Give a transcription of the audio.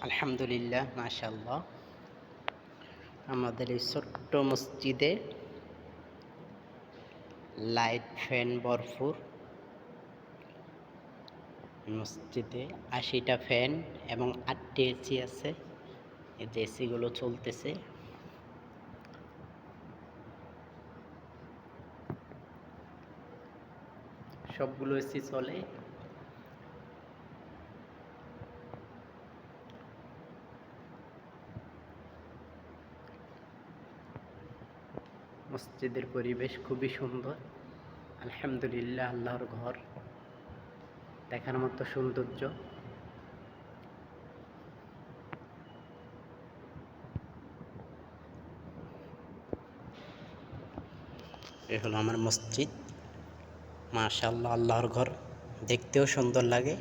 আলহামদুলিল্লাহ মাশাল্লাহ আমাদের এই ছোট্ট মসজিদে লাইট ফ্যান ভরপুর। মসজিদে আশিটা ফ্যান এবং আটটি এসি আছে। এই যে এসিগুলো চলতেছে। সবগুলো এসি চলে। মসজিদের পরিবেশ খুবই সুন্দর। আলহামদুলিল্লাহ, আল্লাহর ঘর। দেখার মতো সৌন্দর্য। এ হলো আমার মসজিদ। মাশাল্লাহ আল্লাহর ঘর। দেখতেও সুন্দর লাগে।